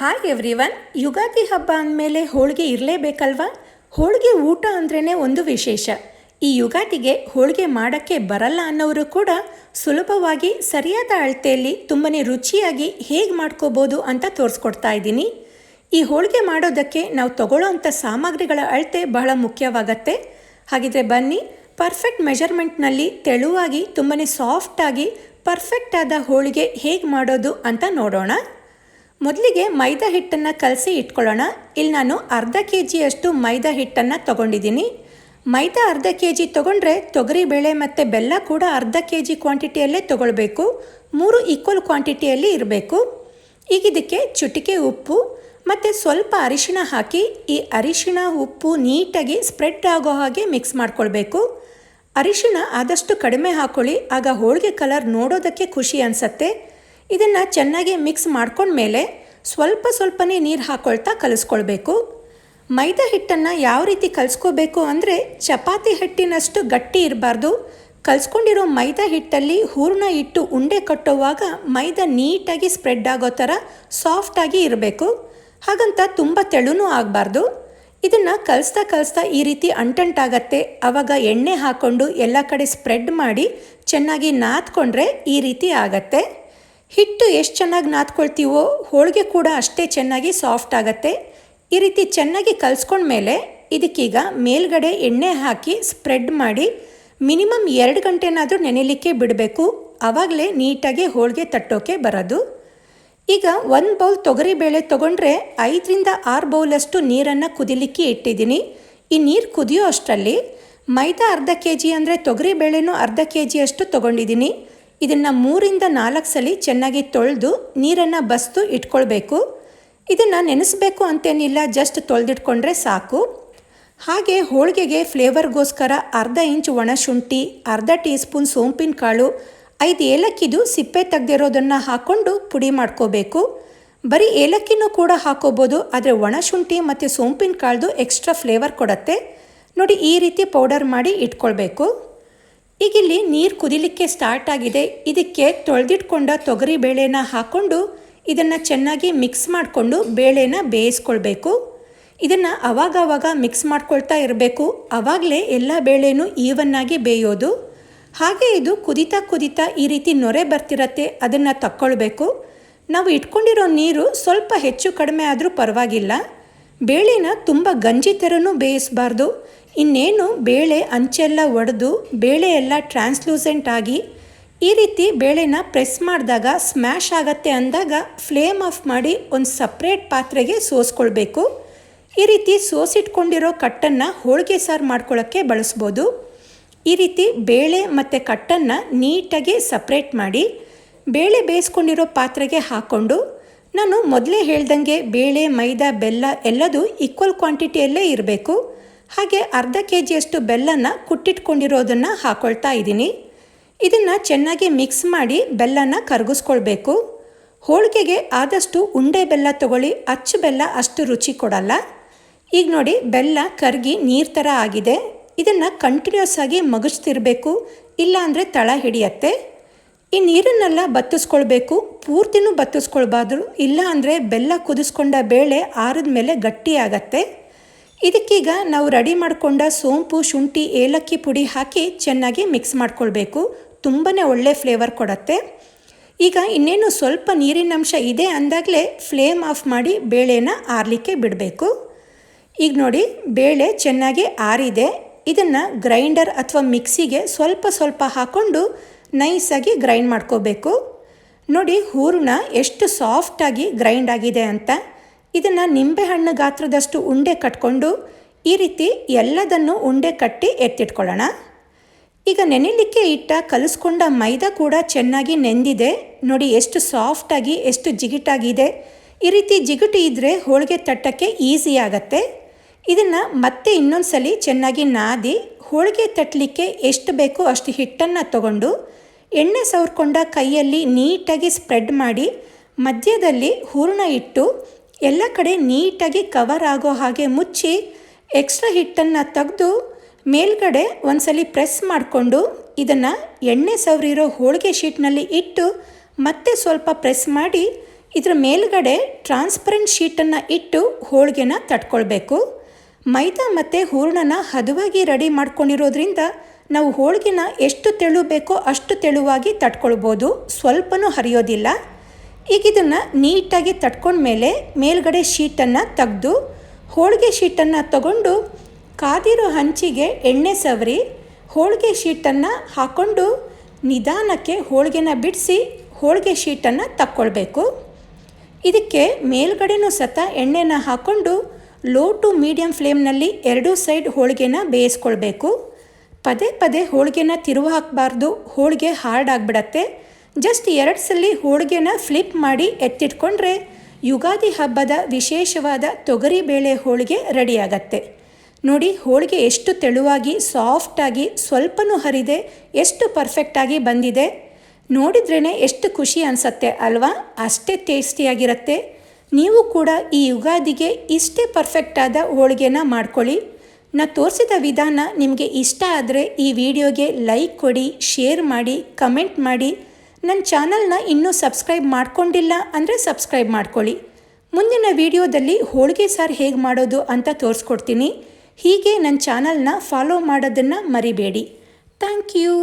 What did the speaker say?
Hi everyone Ugadi ಹಬ್ಬ ಅಂದಮೇಲೆ ಹೋಳಿಗೆ ಇರಲೇಬೇಕಲ್ವಾ? ಹೋಳಿಗೆ ಊಟ ಅಂದ್ರೇ ಒಂದು ವಿಶೇಷ. ಈ ಯುಗಾದಿಗೆ ಹೋಳಿಗೆ ಮಾಡೋಕ್ಕೆ ಬರಲ್ಲ ಅನ್ನೋರು ಕೂಡ ಸುಲಭವಾಗಿ ಸರಿಯಾದ ಅಳತೆಯಲ್ಲಿ ತುಂಬನೇ ರುಚಿಯಾಗಿ ಹೇಗೆ ಮಾಡ್ಕೋಬೋದು ಅಂತ ತೋರಿಸ್ಕೊಡ್ತಾ ಇದ್ದೀನಿ. ಈ ಹೋಳಿಗೆ ಮಾಡೋದಕ್ಕೆ ನಾವು ತಗೊಳ್ಳೋವಂಥ ಸಾಮಗ್ರಿಗಳ ಅಳತೆ ಬಹಳ ಮುಖ್ಯವಾಗತ್ತೆ. ಹಾಗಿದ್ರೆ ಬನ್ನಿ ಪರ್ಫೆಕ್ಟ್ ಮೆಜರ್ಮೆಂಟ್ನಲ್ಲಿ ತೆಳುವಾಗಿ ತುಂಬನೇ ಸಾಫ್ಟಾಗಿ ಪರ್ಫೆಕ್ಟ್ ಆದ ಹೋಳಿಗೆ ಹೇಗೆ ಮಾಡೋದು ಅಂತ ನೋಡೋಣ. ಮೊದಲಿಗೆ ಮೈದಾ ಹಿಟ್ಟನ್ನು ಕಲಸಿ ಇಟ್ಕೊಳ್ಳೋಣ. ಇಲ್ಲಿ ನಾನು ಅರ್ಧ ಕೆ ಜಿಯಷ್ಟು ಮೈದಾ ಹಿಟ್ಟನ್ನು ತೊಗೊಂಡಿದ್ದೀನಿ. ಮೈದಾ ಅರ್ಧ ಕೆ ಜಿ ತೊಗೊಂಡ್ರೆ ತೊಗರಿಬೇಳೆ ಮತ್ತು ಬೆಲ್ಲ ಕೂಡ ಅರ್ಧ ಕೆ ಜಿ ಕ್ವಾಂಟಿಟಿಯಲ್ಲೇ ತೊಗೊಳ್ಬೇಕು. ಮೂರು ಈಕ್ವಲ್ ಕ್ವಾಂಟಿಟಿಯಲ್ಲಿ ಇರಬೇಕು. ಈಗ ಇದಕ್ಕೆ ಚುಟಿಕೆ ಉಪ್ಪು ಮತ್ತು ಸ್ವಲ್ಪ ಅರಿಶಿಣ ಹಾಕಿ, ಈ ಅರಿಶಿಣ ಉಪ್ಪು ನೀಟಾಗಿ ಸ್ಪ್ರೆಡ್ ಆಗೋ ಹಾಗೆ ಮಿಕ್ಸ್ ಮಾಡ್ಕೊಳ್ಬೇಕು. ಅರಿಶಿಣ ಆದಷ್ಟು ಕಡಿಮೆ ಹಾಕ್ಕೊಳ್ಳಿ ಆಗ ಹೋಳಿಗೆ ಕಲರ್ ನೋಡೋದಕ್ಕೆ ಖುಷಿ ಅನಿಸತ್ತೆ. ಇದನ್ನು ಚೆನ್ನಾಗಿ ಮಿಕ್ಸ್ ಮಾಡ್ಕೊಂಡ್ಮೇಲೆ ಸ್ವಲ್ಪ ಸ್ವಲ್ಪನೇ ನೀರು ಹಾಕ್ಕೊಳ್ತಾ ಕಲಿಸ್ಕೊಳ್ಬೇಕು. ಮೈದಾ ಹಿಟ್ಟನ್ನು ಯಾವ ರೀತಿ ಕಲಿಸ್ಕೋಬೇಕು ಅಂದರೆ ಚಪಾತಿ ಹಿಟ್ಟಿನಷ್ಟು ಗಟ್ಟಿ ಇರಬಾರ್ದು. ಕಲಿಸ್ಕೊಂಡಿರೋ ಮೈದಾ ಹಿಟ್ಟಲ್ಲಿ ಹೂರ್ಣ ಇಟ್ಟು ಉಂಡೆ ಕಟ್ಟುವಾಗ ಮೈದಾ ನೀಟಾಗಿ ಸ್ಪ್ರೆಡ್ ಆಗೋ ಥರ ಸಾಫ್ಟಾಗಿ ಇರಬೇಕು. ಹಾಗಂತ ತುಂಬ ತೆಳುನೂ ಆಗಬಾರ್ದು. ಇದನ್ನು ಕಲಿಸ್ತಾ ಕಲಿಸ್ತಾ ಈ ರೀತಿ ಅಂಟಂಟಾಗತ್ತೆ. ಆವಾಗ ಎಣ್ಣೆ ಹಾಕ್ಕೊಂಡು ಎಲ್ಲ ಕಡೆ ಸ್ಪ್ರೆಡ್ ಮಾಡಿ ಚೆನ್ನಾಗಿ ನಾದ್ಕೊಂಡ್ರೆ ಈ ರೀತಿ ಆಗತ್ತೆ. ಹಿಟ್ಟು ಎಷ್ಟು ಚೆನ್ನಾಗಿ ನಾದ್ಕೊಳ್ತೀವೋ ಹೋಳಿಗೆ ಕೂಡ ಅಷ್ಟೇ ಚೆನ್ನಾಗಿ ಸಾಫ್ಟ್ ಆಗುತ್ತೆ. ಈ ರೀತಿ ಚೆನ್ನಾಗಿ ಕಲಿಸ್ಕೊಂಡ್ಮೇಲೆ ಇದಕ್ಕೀಗ ಮೇಲ್ಗಡೆ ಎಣ್ಣೆ ಹಾಕಿ ಸ್ಪ್ರೆಡ್ ಮಾಡಿ ಮಿನಿಮಮ್ ಎರಡು ಗಂಟೆನಾದರೂ ನೆನೆಯಲಿಕ್ಕೆ ಬಿಡಬೇಕು. ಆವಾಗಲೇ ನೀಟಾಗಿ ಹೋಳಿಗೆ ತಟ್ಟೋಕೆ ಬರೋದು. ಈಗ ಒಂದು ಬೌಲ್ ತೊಗರಿಬೇಳೆ ತೊಗೊಂಡ್ರೆ ಐದರಿಂದ ಆರು ಬೌಲಷ್ಟು ನೀರನ್ನು ಕುದಿಲಿಕ್ಕೆ ಇಟ್ಟಿದ್ದೀನಿ. ಈ ನೀರು ಕುದಿಯೋ ಅಷ್ಟರಲ್ಲಿ ಮೈದಾ ಅರ್ಧ ಕೆ ಜಿ ಅಂದರೆ ತೊಗರಿಬೇಳೆನೂ ಅರ್ಧ ಕೆ ಜಿಯಷ್ಟು ತೊಗೊಂಡಿದ್ದೀನಿ. ಇದನ್ನು ಮೂರಿಂದ ನಾಲ್ಕು ಸಲ ಚೆನ್ನಾಗಿ ತೊಳೆದು ನೀರನ್ನು ಬಸ್ತು ಇಟ್ಕೊಳ್ಬೇಕು. ಇದನ್ನು ನೆನೆಸಬೇಕು ಅಂತೇನಿಲ್ಲ ಜಸ್ಟ್ ತೊಳೆದಿಟ್ಕೊಂಡ್ರೆ ಸಾಕು. ಹಾಗೆ ಹೋಳಿಗೆಗೆ ಫ್ಲೇವರ್ಗೋಸ್ಕರ ಅರ್ಧ ಇಂಚ್ ಒಣಶುಂಠಿ ಅರ್ಧ ಟೀ ಸ್ಪೂನ್ ಸೋಂಪಿನ ಕಾಳು, ಐದು ಏಲಕ್ಕಿದು ಸಿಪ್ಪೆ ತೆಗೆದಿರೋದನ್ನು ಹಾಕ್ಕೊಂಡು ಪುಡಿ ಮಾಡ್ಕೋಬೇಕು. ಬರೀ ಏಲಕ್ಕಿನೂ ಕೂಡ ಹಾಕೋಬೋದು, ಆದರೆ ಒಣಶುಂಠಿ ಮತ್ತು ಸೋಂಪಿನ ಕಾಳ್ದು ಎಕ್ಸ್ಟ್ರಾ ಫ್ಲೇವರ್ ಕೊಡುತ್ತೆ. ನೋಡಿ ಈ ರೀತಿ ಪೌಡರ್ ಮಾಡಿ ಇಟ್ಕೊಳ್ಬೇಕು. ಈಗ ಇಲ್ಲಿ ನೀರು ಕುದಿಲಿಕ್ಕೆ ಸ್ಟಾರ್ಟ್ ಆಗಿದೆ. ಇದಕ್ಕೆ ತೊಳೆದಿಟ್ಕೊಂಡ ತೊಗರಿ ಬೇಳೆನ ಹಾಕ್ಕೊಂಡು ಇದನ್ನು ಚೆನ್ನಾಗಿ ಮಿಕ್ಸ್ ಮಾಡಿಕೊಂಡು ಬೇಳೆನ ಬೇಯಿಸ್ಕೊಳ್ಬೇಕು. ಇದನ್ನು ಅವಾಗವಾಗ ಮಿಕ್ಸ್ ಮಾಡ್ಕೊಳ್ತಾ ಇರಬೇಕು. ಆವಾಗಲೇ ಎಲ್ಲ ಬೇಳೆನೂ ಈವನ್ನಾಗಿ ಬೇಯೋದು. ಹಾಗೆ ಇದು ಕುದಿತಾ ಕುದಿತಾ ಈ ರೀತಿ ನೊರೆ ಬರ್ತಿರತ್ತೆ, ಅದನ್ನು ತಕ್ಕೊಳ್ಬೇಕು. ನಾವು ಇಟ್ಕೊಂಡಿರೋ ನೀರು ಸ್ವಲ್ಪ ಹೆಚ್ಚು ಕಡಿಮೆ ಆದರೂ ಪರವಾಗಿಲ್ಲ. ಬೇಳೆನ ತುಂಬ ಗಂಜಿ ಥರನೂ ಬೇಯಿಸಬಾರ್ದು. ಇನ್ನೇನು ಬೇಳೆ ಅಂಚೆಲ್ಲ ಒಡೆದು ಬೇಳೆ ಎಲ್ಲ ಟ್ರಾನ್ಸ್ಲೂಸೆಂಟ್ ಆಗಿ ಈ ರೀತಿ ಬೇಳೆನ ಪ್ರೆಸ್ ಮಾಡಿದಾಗ ಸ್ಮ್ಯಾಶ್ ಆಗತ್ತೆ ಅಂದಾಗ ಫ್ಲೇಮ್ ಆಫ್ ಮಾಡಿ ಒಂದು ಸಪ್ರೇಟ್ ಪಾತ್ರೆಗೆ ಸೋಸ್ಕೊಳ್ಬೇಕು. ಈ ರೀತಿ ಸೋಸಿಟ್ಕೊಂಡಿರೋ ಕಟ್ಟನ್ನು ಹೋಳಿಗೆ ಸಾರು ಮಾಡ್ಕೊಳ್ಳೋಕ್ಕೆ ಬಳಸ್ಬೋದು. ಈ ರೀತಿ ಬೇಳೆ ಮತ್ತು ಕಟ್ಟನ್ನು ನೀಟಾಗಿ ಸಪ್ರೇಟ್ ಮಾಡಿ ಬೇಳೆ ಬೇಯಿಸ್ಕೊಂಡಿರೋ ಪಾತ್ರೆಗೆ ಹಾಕ್ಕೊಂಡು ನಾನು ಮೊದಲೇ ಹೇಳ್ದಂಗೆ ಬೇಳೆ, ಮೈದಾ, ಬೆಲ್ಲ ಎಲ್ಲದೂ ಈಕ್ವಲ್ ಕ್ವಾಂಟಿಟಿಯಲ್ಲೇ ಇರಬೇಕು. ಹಾಗೆ ಅರ್ಧ ಕೆ ಜಿಯಷ್ಟು ಬೆಲ್ಲನ ಕುಟ್ಟಿಟ್ಕೊಂಡಿರೋದನ್ನು ಹಾಕೊಳ್ತಾ ಇದ್ದೀನಿ. ಇದನ್ನು ಚೆನ್ನಾಗಿ ಮಿಕ್ಸ್ ಮಾಡಿ ಬೆಲ್ಲನ ಕರಗಿಸ್ಕೊಳ್ಬೇಕು. ಹೋಳಿಗೆಗೆ ಆದಷ್ಟು ಉಂಡೆ ಬೆಲ್ಲ ತಗೊಳ್ಳಿ, ಅಚ್ಚು ಬೆಲ್ಲ ಅಷ್ಟು ರುಚಿ ಕೊಡಲ್ಲ. ಈಗ ನೋಡಿ, ಬೆಲ್ಲ ಕರಗಿ ನೀರು ಥರ ಆಗಿದೆ. ಇದನ್ನು ಕಂಟಿನ್ಯೂಸ್ ಆಗಿ ಮಗಚ್ತಿರಬೇಕು ಇಲ್ಲ ಅಂದರೆ ತಳ ಹಿಡಿಯತ್ತೆ. ಈ ನೀರನ್ನೆಲ್ಲ ಬತ್ತಿಸ್ಕೊಳ್ಬೇಕು, ಪೂರ್ತಿನೂ ಬತ್ತಿಸ್ಕೊಳ್ಬಾರ್ದು ಇಲ್ಲ ಅಂದರೆ ಬೆಲ್ಲ ಕುದಿಸ್ಕೊಂಡ ಬೇಳೆ ಆರಿದ ಮೇಲೆ ಗಟ್ಟಿ ಆಗತ್ತೆ ಇದಕ್ಕೀಗ ನಾವು ರೆಡಿ ಮಾಡಿಕೊಂಡ ಸೋಂಪು, ಶುಂಠಿ, ಏಲಕ್ಕಿ ಪುಡಿ ಹಾಕಿ ಚೆನ್ನಾಗಿ ಮಿಕ್ಸ್ ಮಾಡ್ಕೊಳ್ಬೇಕು. ತುಂಬಾ ಒಳ್ಳೆ ಫ್ಲೇವರ್ ಕೊಡತ್ತೆ. ಈಗ ಇನ್ನೇನು ಸ್ವಲ್ಪ ನೀರಿನ ಅಂಶ ಇದೆ ಅಂದಾಗಲೇ ಫ್ಲೇಮ್ ಆಫ್ ಮಾಡಿ ಬೇಳೆನ ಆರಲಿಕ್ಕೆ ಬಿಡಬೇಕು. ಈಗ ನೋಡಿ, ಬೇಳೆ ಚೆನ್ನಾಗಿ ಆರಿದೆ. ಇದನ್ನು ಗ್ರೈಂಡರ್ ಅಥವಾ ಮಿಕ್ಸಿಗೆ ಸ್ವಲ್ಪ ಸ್ವಲ್ಪ ಹಾಕ್ಕೊಂಡು ನೈಸಾಗಿ ಗ್ರೈಂಡ್ ಮಾಡ್ಕೋಬೇಕು. ನೋಡಿ, ಹೂರಣ ಎಷ್ಟು ಸಾಫ್ಟಾಗಿ ಗ್ರೈಂಡ್ ಆಗಿದೆ ಅಂತ. ಇದನ್ನು ನಿಂಬೆಹಣ್ಣು ಗಾತ್ರದಷ್ಟು ಉಂಡೆ ಕಟ್ಕೊಂಡು ಈ ರೀತಿ ಎಲ್ಲದನ್ನು ಉಂಡೆ ಕಟ್ಟಿ ಎತ್ತಿಟ್ಕೊಳ್ಳೋಣ. ಈಗ ನೆನೆಲಿಕ್ಕೆ ಇಟ್ಟ ಕಲಿಸ್ಕೊಂಡ ಮೈದಾ ಕೂಡ ಚೆನ್ನಾಗಿ ನೆಂದಿದೆ. ನೋಡಿ ಎಷ್ಟು ಸಾಫ್ಟಾಗಿ ಎಷ್ಟು ಜಿಗಿಟಾಗಿದೆ. ಈ ರೀತಿ ಜಿಗುಟು ಇದ್ದರೆ ಹೋಳಿಗೆ ತಟ್ಟಕ್ಕೆ ಈಸಿ ಆಗತ್ತೆ. ಇದನ್ನು ಮತ್ತೆ ಇನ್ನೊಂದು ಸಲ ಚೆನ್ನಾಗಿ ನಾದಿ, ಹೋಳಿಗೆ ತಟ್ಟಲಿಕ್ಕೆ ಎಷ್ಟು ಬೇಕೋ ಅಷ್ಟು ಹಿಟ್ಟನ್ನು ತಗೊಂಡು ಎಣ್ಣೆ ಸವರ್ಕೊಂಡ ಕೈಯಲ್ಲಿ ನೀಟಾಗಿ ಸ್ಪ್ರೆಡ್ ಮಾಡಿ ಮಧ್ಯದಲ್ಲಿ ಹೂರಣ ಇಟ್ಟು ಎಲ್ಲ ಕಡೆ ನೀಟಾಗಿ ಕವರ್ ಆಗೋ ಹಾಗೆ ಮುಚ್ಚಿ ಎಕ್ಸ್ಟ್ರಾ ಹಿಟ್ಟನ್ನು ತೆಗೆದು ಮೇಲ್ಗಡೆ ಒಂದ್ಸಲಿ ಪ್ರೆಸ್ ಮಾಡಿಕೊಂಡು ಇದನ್ನು ಎಣ್ಣೆ ಸವರಿರೋ ಹೋಳಿಗೆ ಶೀಟ್ನಲ್ಲಿ ಇಟ್ಟು ಮತ್ತೆ ಸ್ವಲ್ಪ ಪ್ರೆಸ್ ಮಾಡಿ ಇದರ ಮೇಲ್ಗಡೆ ಟ್ರಾನ್ಸ್ಪರೆಂಟ್ ಶೀಟನ್ನು ಇಟ್ಟು ಹೋಳಿಗೆನ ತಟ್ಕೊಳ್ಬೇಕು. ಮೈದಾ ಮತ್ತು ಹೂರ್ಣನ ಹದವಾಗಿ ರೆಡಿ ಮಾಡ್ಕೊಂಡಿರೋದ್ರಿಂದ ನಾವು ಹೋಳಿಗೆನ ಎಷ್ಟು ತೆಳು ಬೇಕೋ ಅಷ್ಟು ತೆಳುವಾಗಿ ತಟ್ಕೊಳ್ಬೋದು. ಸ್ವಲ್ಪನೂ ಹರಿಯೋದಿಲ್ಲ. ಈಗ ಇದನ್ನು ನೀಟಾಗಿ ತಟ್ಕೊಂಡ್ಮೇಲೆ ಮೇಲ್ಗಡೆ ಶೀಟನ್ನು ತೆಗೆದು, ಹೋಳಿಗೆ ಶೀಟನ್ನು ತಗೊಂಡು ಕಾದಿರೋ ಹಂಚಿಗೆ ಎಣ್ಣೆ ಸವರಿ, ಹೋಳಿಗೆ ಶೀಟನ್ನು ಹಾಕ್ಕೊಂಡು ನಿಧಾನಕ್ಕೆ ಹೋಳಿಗೆನ ಬಿಡಿಸಿ ಹೋಳಿಗೆ ಶೀಟನ್ನು ತಕ್ಕೊಳ್ಬೇಕು. ಇದಕ್ಕೆ ಮೇಲ್ಗಡೆನೂ ಸತ ಎಣ್ಣೆನ ಹಾಕ್ಕೊಂಡು ಲೋ ಟು ಮೀಡಿಯಮ್ ಫ್ಲೇಮ್ನಲ್ಲಿ ಎರಡೂ ಸೈಡ್ ಹೋಳಿಗೆನ ಬೇಯಿಸ್ಕೊಳ್ಬೇಕು. ಪದೇ ಪದೇ ಹೋಳಿಗೆನ ತಿರುವು ಹಾಕಬಾರ್ದು ಹೋಳಿಗೆ ಹಾರ್ಡ್ ಆಗಿಬಿಡತ್ತೆ. ಜಸ್ಟ್ ಎರಡು ಸಲ ಹೋಳಿಗೆನ ಫ್ಲಿಪ್ ಮಾಡಿ ಎತ್ತಿಟ್ಕೊಂಡ್ರೆ ಯುಗಾದಿ ಹಬ್ಬದ ವಿಶೇಷವಾದ ತೊಗರಿ ಬೇಳೆ ಹೋಳಿಗೆ ರೆಡಿಯಾಗತ್ತೆ ನೋಡಿ ಹೋಳಿಗೆ ಎಷ್ಟು ತೆಳುವಾಗಿ ಸಾಫ್ಟಾಗಿ ಸ್ವಲ್ಪನೂ ಹರಿದೆ, ಎಷ್ಟು ಪರ್ಫೆಕ್ಟಾಗಿ ಬಂದಿದೆ. ನೋಡಿದ್ರೇ ಎಷ್ಟು ಖುಷಿ ಅನಿಸತ್ತೆ ಅಲ್ವಾ? ಅಷ್ಟೇ ಟೇಸ್ಟಿಯಾಗಿರುತ್ತೆ ನೀವು ಕೂಡ ಈ ಯುಗಾದಿಗೆ ಇಷ್ಟೇ ಪರ್ಫೆಕ್ಟಾದ ಹೋಳಿಗೆನ ಮಾಡ್ಕೊಳ್ಳಿ. ನಾ ತೋರಿಸಿದ ವಿಧಾನ ನಿಮಗೆ ಇಷ್ಟ ಆದರೆ ಈ ವಿಡಿಯೋಗೆ ಲೈಕ್ ಕೊಡಿ ಶೇರ್ ಮಾಡಿ ಕಮೆಂಟ್ ಮಾಡಿ. ನನ್ನ ಚಾನಲ್ನ ಇನ್ನೂ ಸಬ್ಸ್ಕ್ರೈಬ್ ಮಾಡ್ಕೊಂಡಿಲ್ಲ ಅಂದರೆ ಸಬ್ಸ್ಕ್ರೈಬ್ ಮಾಡ್ಕೊಳ್ಳಿ. ಮುಂದಿನ ವಿಡಿಯೋದಲ್ಲಿ ಹೋಳಿಗೆ ಸಾರು ಹೇಗೆ ಮಾಡೋದು ಅಂತ ತೋರಿಸ್ಕೊಡ್ತೀನಿ. ಹೀಗೆ ನನ್ನ ಚಾನಲ್ನ ಫಾಲೋ ಮಾಡೋದನ್ನು ಮರಿಬೇಡಿ. Thank you.